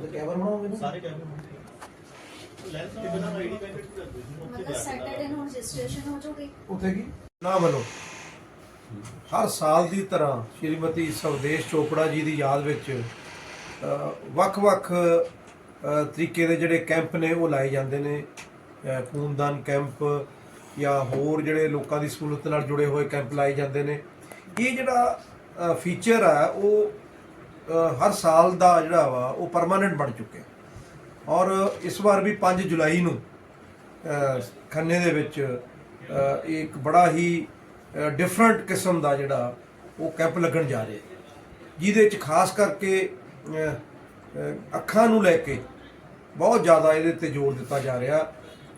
ਤੁਸੀਂ ਕੈਮਰਾ ਬਣਾਓਗੇ ਨਾ? ਸਾਰੇ ਕੈਮਰੇ ਲੈਂਸ ਦੇ ਬਿਨਾਂ ਆਈਡੀ ਵੈਲਿਡ ਕਰਦੇ ਸੀ ਉੱਥੇ ਮਤਲਬ ਸੈਟਰਡੇ ਨੂੰ ਰਜਿਸਟ੍ਰੇਸ਼ਨ ਹੋ ਜਾਊਗੀ। ਉੱਥੇ ਕੀ? ਨਾ ਵੱਲੋਂ ਹਰ ਸਾਲ ਦੀ ਤਰ੍ਹਾਂ ਸ਼੍ਰੀਮਤੀ ਸਵਦੇਸ਼ ਚੋਪੜਾ ਜੀ ਦੀ ਯਾਦ ਵਿੱਚ ਵੱਖ-ਵੱਖ ਤਰੀਕੇ ਦੇ ਜਿਹੜੇ ਕੈਂਪ ਨੇ ਉਹ ਲਾਏ ਜਾਂਦੇ ਨੇ। ਖੂਨਦਾਨ ਕੈਂਪ ਜਾਂ ਹੋਰ ਜਿਹੜੇ ਲੋਕਾਂ ਦੀ ਸਹੂਲਤ ਨਾਲ ਜੁੜੇ ਹੋਏ ਕੈਂਪ ਲਾਏ ਜਾਂਦੇ ਨੇ। ਇਹ ਜਿਹੜਾ ਫੀਚਰ ਆ ਉਹ ਹਰ ਸਾਲ ਦਾ ਜਿਹੜਾ ਵਾ, ਉਹ ਪਰਮਾਨੈਂਟ ਬਣ ਚੁੱਕਿਆ। ਔਰ ਇਸ ਵਾਰ ਵੀ 5 ਜੁਲਾਈ ਨੂੰ ਖੰਨੇ ਦੇ ਵਿੱਚ ਇੱਕ ਬੜਾ ਹੀ ਡਿਫਰੈਂਟ ਕਿਸਮ ਦਾ ਜਿਹੜਾ, ਉਹ ਕੈਂਪ ਲੱਗਣ ਜਾ ਰਿਹਾ ਜਿਹਦੇ ਵਿੱਚ ਖਾਸ ਕਰਕੇ ਅੱਖਾਂ ਨੂੰ ਲੈ ਕੇ ਬਹੁਤ ਜ਼ਿਆਦਾ ਇਹਦੇ ਤੇ ਜ਼ੋਰ ਦਿੱਤਾ ਜਾ ਰਿਹਾ,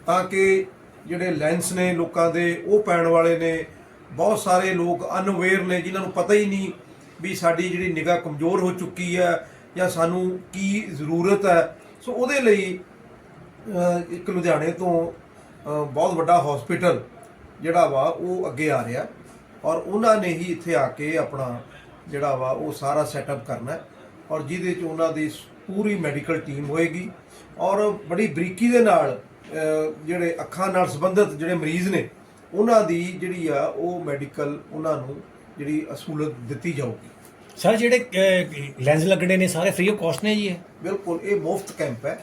ਤਾਂ ਕਿ ਜਿਹੜੇ ਲੈਂਸ ਨੇ ਲੋਕਾਂ ਦੇ, ਉਹ ਪੈਣ ਵਾਲੇ ਨੇ, ਬਹੁਤ ਸਾਰੇ ਲੋਕ ਅਨਅਵੇਅਰ ਨੇ, ਜਿਨ੍ਹਾਂ ਨੂੰ ਪਤਾ ਹੀ ਨਹੀਂ ਵੀ ਸਾਡੀ ਜਿਹੜੀ ਨਿਗਾਹ ਕਮਜ਼ੋਰ ਹੋ ਚੁੱਕੀ ਹੈ ਜਾਂ ਸਾਨੂੰ ਕੀ ਜ਼ਰੂਰਤ ਹੈ। ਸੋ ਉਹਦੇ ਲਈ ਇੱਕ ਲੁਧਿਆਣੇ ਤੋਂ ਬਹੁਤ ਵੱਡਾ ਹਸਪੀਟਲ ਜਿਹੜਾ ਵਾ, ਉਹ ਅੱਗੇ ਆ ਰਿਹਾ। ਔਰ ਉਹਨਾਂ ਨੇ ਹੀ ਇੱਥੇ ਆ ਕੇ ਆਪਣਾ ਜਿਹੜਾ ਵਾ, ਉਹ ਸਾਰਾ ਸੈਟਅਪ ਕਰਨਾ ਔਰ ਜਿਹਦੇ ਚ ਉਹਨਾਂ ਦੀ ਪੂਰੀ ਮੈਡੀਕਲ ਟੀਮ ਹੋਏਗੀ। ਔਰ ਬੜੀ ਬਰੀਕੀ ਦੇ ਨਾਲ ਜਿਹੜੇ ਅੱਖਾਂ ਨਾਲ ਸੰਬੰਧਿਤ ਜਿਹੜੇ ਮਰੀਜ਼ ਨੇ, ਉਹਨਾਂ ਦੀ ਜਿਹੜੀ ਆ, ਉਹ ਮੈਡੀਕਲ ਉਹਨਾਂ ਨੂੰ ਜਿਹੜੀ ਅਸੂਲਤ ਦਿੱਤੀ ਜਾਊਗੀ। ਸਰ ਜਿਹੜੇ ਲੈਂਸ ਲੱਗਣੇ ਨੇ ਸਾਰੇ ਫ੍ਰੀ ਆਫ ਕਾਸਟ ਨੇ ਜੀ ਇਹ? ਬਿਲਕੁਲ ਇਹ ਮੁਫਤ ਕੈਂਪ ਹੈ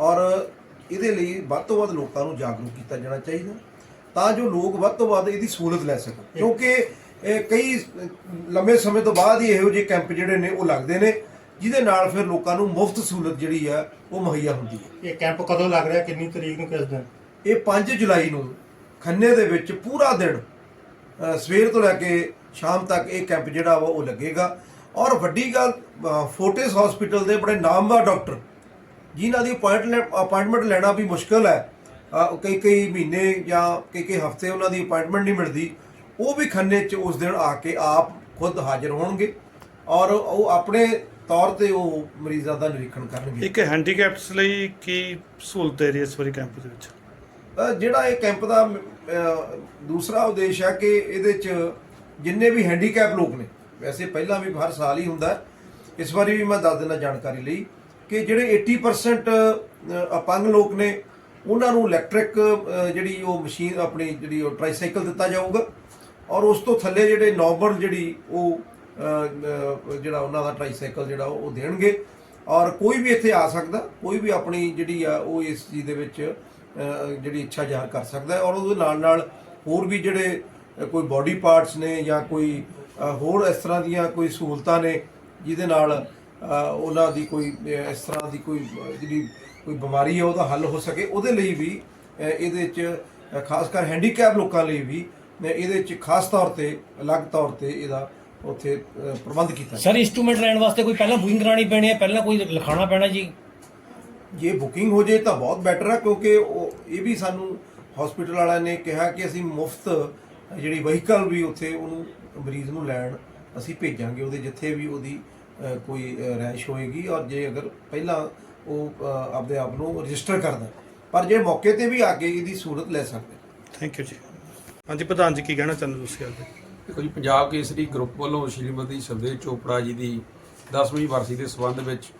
ਔਰ ਇਹਦੇ ਲਈ ਵੱਧ ਤੋਂ ਵੱਧ ਲੋਕਾਂ ਨੂੰ ਜਾਗਰੂਕ ਕੀਤਾ ਜਾਣਾ ਚਾਹੀਦਾ ਤਾਂ ਜੋ ਲੋਕ ਵੱਧ ਤੋਂ ਵੱਧ ਇਹਦੀ ਸਹੂਲਤ ਲੈ ਸਕਣ। ਕਿਉਂਕਿ ਇਹ ਕਈ ਲੰਮੇ ਸਮੇਂ ਤੋਂ ਬਾਅਦ ਹੀ ਇਹੋ ਜਿਹੇ ਕੈਂਪ ਜਿਹੜੇ ਨੇ ਉਹ ਲੱਗਦੇ ਨੇ ਜਿਹਦੇ ਨਾਲ ਫਿਰ ਲੋਕਾਂ ਨੂੰ ਮੁਫਤ ਸਹੂਲਤ ਜਿਹੜੀ ਆ ਉਹ ਮੁਹੱਈਆ ਹੁੰਦੀ ਹੈ। ਇਹ ਕੈਂਪ ਕਦੋਂ ਲੱਗ ਰਿਹਾ? ਕਿੰਨੀ ਤਰੀਕ ਨੂੰ ਕਿਸ ਦਿਨ? ਇਹ 5 ਜੁਲਾਈ ਨੂੰ ਖੰਨੇ ਦੇ ਵਿੱਚ ਪੂਰਾ ਦਿਨ ਸਵੇਰ ਤੋਂ ਲੈ ਕੇ ਸ਼ਾਮ ਤੱਕ ਇਹ ਕੈਂਪ ਜਿਹੜਾ ਵਾ ਉਹ ਲੱਗੇਗਾ। ਔਰ ਵੱਡੀ ਗੱਲ ਫੋਰਟਿਸ ਹਸਪੀਟਲ ਦੇ ਬੜੇ ਨਾਮਵਰ ਡਾਕਟਰ ਜਿਨ੍ਹਾਂ ਦੀ ਅਪਾਇੰਟਮੈਂਟ ਲੈਣਾ ਵੀ ਮੁਸ਼ਕਲ ਹੈ। ਕਈ ਕਈ ਮਹੀਨੇ ਜਾਂ ਕਈ ਕਈ ਹਫ਼ਤੇ ਉਹਨਾਂ ਦੀ ਅਪਾਇੰਟਮੈਂਟ ਨਹੀਂ ਮਿਲਦੀ। ਉਹ ਵੀ ਖੰਨੇ 'ਚ ਉਸ ਦਿਨ ਆ ਕੇ ਆਪ ਖੁਦ ਹਾਜ਼ਰ ਹੋਣਗੇ ਔਰ ਉਹ ਆਪਣੇ ਤੌਰ ਤੇ ਉਹ ਮਰੀਜ਼ਾਂ ਦਾ ਨਿਰੀਖਣ ਕਰਨਗੇ। ਇੱਕ ਹੈਂਡੀਕੈਪਸ ਲਈ ਕੀ ਸਹੂਲਤ ਹੈ ਇਸ ਵਾਰੀ ਕੈਂਪ ਦੇ ਵਿੱਚ? ਜਿਹੜਾ ਇਹ ਕੈਂਪ ਦਾ ਦੂਸਰਾ ਉਦੇਸ਼ ਹੈ ਕਿ ਇਹਦੇ ਚ ਜਿੰਨੇ ਵੀ ਹੈਂਡੀਕੈਪ ਲੋਕ ਨੇ, ਵੈਸੇ ਪਹਿਲਾਂ ਵੀ ਹਰ ਸਾਲ ਹੀ ਹੁੰਦਾ ਇਸ ਵਾਰੀ ਵੀ ਮੈਂ ਦੱਸ ਦਿੰਦਾ ਜਾਣਕਾਰੀ ਲਈ ਕਿ ਜਿਹੜੇ 80% ਅਪੰਗ ਲੋਕ ਨੇ, ਉਹਨਾਂ ਨੂੰ ਇਲੈਕਟ੍ਰਿਕ ਜਿਹੜੀ ਉਹ ਮਸ਼ੀਨ ਆਪਣੀ ਜਿਹੜੀ ਉਹ ਟ੍ਰਾਈਸਾਈਕਲ ਦਿੱਤਾ ਜਾਊਗਾ ਔਰ ਉਸ ਤੋਂ ਥੱਲੇ ਜਿਹੜੇ ਨਾਰਮਲ ਜਿਹੜੀ ਉਹ ਜਿਹੜਾ ਉਹਨਾਂ ਦਾ ਟ੍ਰਾਈਸਾਈਕਲ ਜਿਹੜਾ ਉਹ ਦੇਣਗੇ ਔਰ ਕੋਈ ਵੀ ਇੱਥੇ ਆ ਸਕਦਾ, ਕੋਈ ਵੀ ਆਪਣੀ ਜਿਹੜੀ ਆ ਉਹ ਇਸ ਚੀਜ਼ ਦੇ ਵਿੱਚ ਜਿਹੜੀ ਇੱਛਾ ਜ਼ਾਹਰ ਕਰ ਸਕਦਾ ਔਰ ਉਹਦੇ ਨਾਲ ਨਾਲ ਹੋਰ ਵੀ ਜਿਹੜੇ ਕੋਈ ਬਾਡੀ ਪਾਰਟਸ ਨੇ ਜਾਂ ਕੋਈ ਹੋਰ ਇਸ ਤਰ੍ਹਾਂ ਦੀਆਂ ਕੋਈ ਸਹੂਲਤਾਂ ਨੇ ਜਿਹਦੇ ਨਾਲ ਉਹਨਾਂ ਦੀ ਕੋਈ ਇਸ ਤਰ੍ਹਾਂ ਦੀ ਕੋਈ ਜਿਹੜੀ ਕੋਈ ਬਿਮਾਰੀ ਹੈ ਉਹਦਾ ਹੱਲ ਹੋ ਸਕੇ ਉਹਦੇ ਲਈ ਵੀ ਇਹਦੇ ਵਿੱਚ ਖਾਸ ਕਰ ਹੈਂਡੀਕੈਪ ਲੋਕਾਂ ਲਈ ਵੀ ਇਹਦੇ ਵਿੱਚ ਖਾਸ ਤੌਰ ਤੇ ਅਲੱਗ ਤੌਰ ਤੇ ਇਹਦਾ ਉੱਥੇ ਪ੍ਰਬੰਧ ਕੀਤਾ ਸਰ ਇੰਸਟਰੂਮੈਂਟ ਲੈਣ ਵਾਸਤੇ ਕੋਈ ਪਹਿਲਾਂ ਬੁਕਿੰਗ ਕਰਾਣੀ ਪੈਣੀ ਹੈ? ਪਹਿਲਾਂ ਕੋਈ ਲਿਖਾਣਾ ਪੈਣਾ ਜੀ? ਜੇ ਬੁਕਿੰਗ ਹੋ ਜੇ ਤਾਂ ਬਹੁਤ ਬੈਟਰ ਹੈ ਕਿਉਂਕਿ ਉਹ ਇਹ ਵੀ ਸਾਨੂੰ ਹਸਪੀਟਲ ਵਾਲਿਆਂ ਨੇ ਕਿਹਾ ਕਿ ਅਸੀਂ ਮੁਫਤ ਜਿਹੜੀ ਵਹੀਕਲ ਵੀ ਉੱਥੇ ਉਹਨੂੰ ਮਰੀਜ਼ ਨੂੰ ਲੈਣ ਅਸੀਂ ਭੇਜਾਂਗੇ ਉਹਦੇ ਜਿੱਥੇ ਵੀ ਉਹਦੀ ਕੋਈ ਰੈਸ਼ ਹੋਏਗੀ ਔਰ ਜੇ ਅਗਰ ਪਹਿਲਾਂ ਉਹ ਆਪਦੇ ਆਪ ਨੂੰ ਰਜਿਸਟਰ ਕਰਦਾ ਪਰ ਜੇ ਮੌਕੇ ਤੇ ਵੀ ਆ ਕੇ ਇਹਦੀ ਸਹੂਲਤ ਲੈ ਸਕਦੇ। ਥੈਂਕ ਯੂ ਜੀ। ਹਾਂਜੀ ਪ੍ਰਧਾਨ ਜੀ ਕੀ ਕਹਿਣਾ ਚਾਹੁੰਦੇ ਤੁਸੀਂ ਅੱਜ? ਦੇਖੋ ਜੀ ਪੰਜਾਬ ਕੇਸਰੀ ਗਰੁੱਪ ਵੱਲੋਂ ਸ਼੍ਰੀਮਤੀ ਸਰਦੇਵ ਚੋਪੜਾ ਜੀ ਦੀ 10ਵੀਂ ਵਰਸੀ ਦੇ ਸੰਬੰਧ ਵਿੱਚ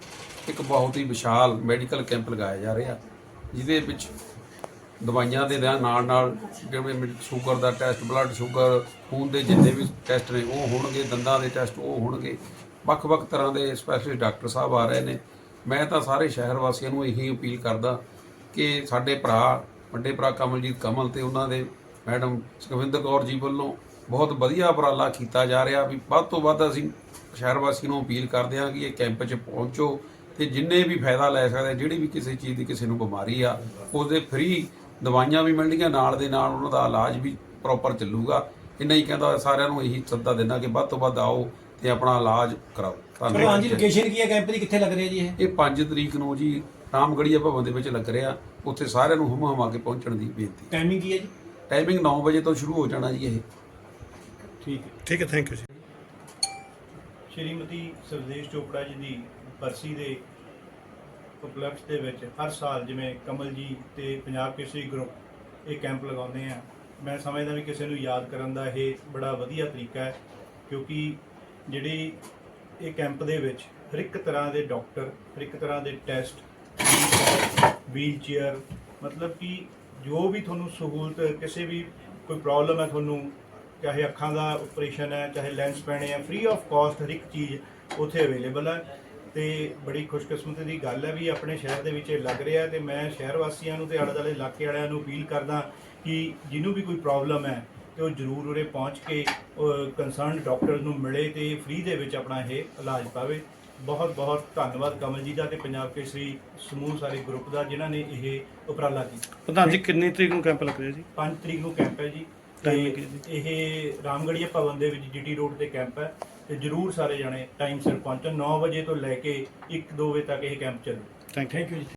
ਇੱਕ ਬਹੁਤ ਹੀ ਵਿਸ਼ਾਲ ਮੈਡੀਕਲ ਕੈਂਪ ਲਗਾਇਆ ਜਾ ਰਿਹਾ ਜਿਹਦੇ ਵਿੱਚ ਦਵਾਈਆਂ ਦੇ ਨਾਲ ਨਾਲ ਜਿਵੇਂ ਸ਼ੂਗਰ ਦਾ ਟੈਸਟ, ਬਲੱਡ ਸ਼ੂਗਰ, ਖੂਨ ਦੇ ਜਿੰਨੇ ਵੀ ਟੈਸਟ ਨੇ, ਉਹ ਹੋਣਗੇ, ਦੰਦਾਂ ਦੇ ਟੈਸਟ ਉਹ ਹੋਣਗੇ। ਵੱਖ-ਵੱਖ ਤਰ੍ਹਾਂ ਦੇ ਸਪੈਸ਼ਲਿਸਟ ਡਾਕਟਰ ਸਾਹਿਬ ਆ ਰਹੇ ਨੇ। ਮੈਂ ਤਾਂ ਸਾਰੇ ਸ਼ਹਿਰ ਵਾਸੀਆਂ ਨੂੰ ਇਹੀ ਅਪੀਲ ਕਰਦਾ ਕਿ ਸਾਡੇ ਭਰਾ, ਵੱਡੇ ਭਰਾ ਕਮਲਜੀਤ ਕਮਲ ਤੇ ਉਹਨਾਂ ਦੇ ਮੈਡਮ ਸੁਖਵਿੰਦਰ ਕੌਰ ਜੀ ਵੱਲੋਂ ਬਹੁਤ ਵਧੀਆ ਉਪਰਾਲਾ ਕੀਤਾ ਜਾ ਰਿਹਾ ਵੀ ਵੱਧ ਤੋਂ ਵੱਧ ਅਸੀਂ ਸ਼ਹਿਰ ਵਾਸੀਆਂ ਨੂੰ ਅਪੀਲ ਕਰਦੇ ਹਾਂ ਕਿ ਇਹ ਕੈਂਪ 'ਚ ਪਹੁੰਚੋ ਤੇ ਜਿੰਨੇ ਵੀ ਫਾਇਦਾ ਲੈ ਸਕਦੇ, ਜਿਹੜੀ ਵੀ ਕਿਸੇ ਚੀਜ਼ ਦੀ ਕਿਸੇ ਨੂੰ ਬਿਮਾਰੀ ਆ ਉਹਦੇ ਫ੍ਰੀ ਦਵਾਈਆਂ ਵੀ ਮਿਲਣਗੀਆਂ ਨਾਲ ਦੇ ਨਾਲ ਉਹਨਾਂ ਦਾ ਇਲਾਜ ਵੀ ਪ੍ਰੋਪਰ ਚੱਲੂਗਾ। ਇੰਨਾ ਹੀ ਕਹਿੰਦਾ ਸਾਰਿਆਂ ਨੂੰ ਇਹੀ ਸੱਦਾ ਦੇਣਾ ਕਿ ਵੱਧ ਤੋਂ ਵੱਧ ਆਓ ਤੇ ਆਪਣਾ ਇਲਾਜ ਕਰਾਓ। ਪ੍ਰਧਾਨ ਜੀ। ਲੋਕੇਸ਼ਨ ਕੀ ਹੈ? ਕੈਂਪ ਦੀ ਕਿੱਥੇ ਲੱਗ ਰਹੀ ਜੀ ਇਹ? ਇਹ 5 ਤਰੀਕ ਨੂੰ ਜੀ ਰਾਮਗੜੀਆ ਭਵਨ ਦੇ ਵਿੱਚ ਲੱਗ ਰਿਹਾ। ਉੱਥੇ ਸਾਰਿਆਂ ਨੂੰ ਹਮ ਹਮਾ ਕੇ ਪਹੁੰਚਣ ਦੀ ਬੇਨਤੀ। ਟਾਈਮਿੰਗ ਕੀ ਹੈ ਜੀ? ਟਾਈਮਿੰਗ 9 ਵਜੇ ਤੋਂ ਸ਼ੁਰੂ ਹੋ ਜਾਣਾ ਜੀ ਇਹ। ਠੀਕ ਹੈ। ਥੈਂਕ ਯੂ ਜੀ। ਸ਼੍ਰੀਮਤੀ ਸਰਦੇਸ਼ ਚੋਪੜਾ ਜੀ ਦੀ ਬਰਸੀ ਦੇ ਉਪਲਕਸ਼ ਦੇ ਵਿੱਚ ਹਰ ਸਾਲ ਜਿਵੇਂ ਕਮਲ ਜੀ ਤੇ ਪੰਜਾਬ ਕੇਸਰੀ ਗਰੁੱਪ ਇਹ ਕੈਂਪ ਲਗਾਉਂਦੇ ਆ। ਮੈਂ ਸਮਝਦਾ ਵੀ ਕਿਸੇ ਨੂੰ ਯਾਦ ਕਰਨ ਦਾ ਇਹ ਬੜਾ ਵਧੀਆ ਤਰੀਕਾ ਹੈ, ਕਿਉਂਕਿ ਜਿਹੜੀ ਇਹ ਕੈਂਪ ਦੇ ਵਿੱਚ ਹਰ ਇੱਕ ਤਰ੍ਹਾਂ ਦੇ ਡਾਕਟਰ ਹਰ ਇੱਕ ਤਰ੍ਹਾਂ ਦੇ ਟੈਸਟ ਵੀਲ ਚੇਅਰ ਮਤਲਬ ਕਿ ਜੋ ਵੀ ਤੁਹਾਨੂੰ ਸਹੂਲਤ, ਕਿਸੇ ਵੀ ਕੋਈ ਪ੍ਰੋਬਲਮ ਹੈ ਤੁਹਾਨੂੰ, ਚਾਹੇ ਅੱਖਾਂ ਦਾ ਆਪਰੇਸ਼ਨ ਹੈ, ਚਾਹੇ ਲੈਂਸ ਪੈਣੇ ਆ ਫ੍ਰੀ ਆਫ ਕਾਸਟ ਹਰ ਇੱਕ ਚੀਜ਼ ਉੱਥੇ ਅਵੇਲੇਬਲ ਹੈ। ਤੇ ਬੜੀ ਖੁਸ਼ਕਿਸਮਤੀ ਦੀ ਗੱਲ ਹੈ ਵੀ ਆਪਣੇ ਸ਼ਹਿਰ ਦੇ ਵਿੱਚ ਇਹ ਲੱਗ ਰਿਹਾ ਤੇ ਮੈਂ ਸ਼ਹਿਰ ਵਾਸੀਆਂ ਨੂੰ ਤੇ ਆਲੇ ਦੁਆਲੇ ਇਲਾਕੇ ਵਾਲਿਆਂ ਨੂੰ ਅਪੀਲ ਕਰਦਾ ਕਿ ਜਿਹਨੂੰ ਵੀ ਕੋਈ ਪ੍ਰੋਬਲਮ ਹੈ ਤੇ ਉਹ ਜ਼ਰੂਰ ਉਰੇ ਪਹੁੰਚ ਕੇ ਕੰਸਰਨਡ ਡਾਕਟਰ ਨੂੰ ਮਿਲੇ ਤੇ ਫ੍ਰੀ ਦੇ ਵਿੱਚ ਆਪਣਾ ਇਹ ਇਲਾਜ ਪਾਵੇ। ਬਹੁਤ ਬਹੁਤ ਧੰਨਵਾਦ ਕਮਲ ਜੀ ਦਾ ਤੇ ਪੰਜਾਬ ਕੇਸਰੀ ਸਮੂਹ ਸਾਰੇ ਗਰੁੱਪ ਦਾ ਜਿਨ੍ਹਾਂ ਨੇ ਇਹ ਉਪਰਾਲਾ ਕੀਤਾ। ਪ੍ਰਧਾਨ ਜੀ ਕਿੰਨੀ ਤਰੀਕ ਨੂੰ ਕੈਂਪ ਲੱਗ ਰਿਹਾ ਜੀ? 5 ਤਰੀਕ ਨੂੰ ਕੈਂਪ ਹੈ ਜੀ ਤੇ ਇਹ ਰਾਮਗੜੀਆ ਭਵਨ ਦੇ ਵਿੱਚ ਜੀਟੀ ਰੋਡ ਤੇ ਕੈਂਪ ਹੈ। ਤੇ ਜਰੂਰ ਸਾਰੇ ਜਾਣੇ ਟਾਈਮ ਸਿਰ ਪਹੁੰਚਣ 9 ਵਜੇ ਤੋਂ ਲੈ ਕੇ 1 2 ਵਜੇ ਤੱਕ ਇਹ ਕੈਂਪ ਚੱਲੂ। ਥੈਂਕ ਯੂ ਜੀ।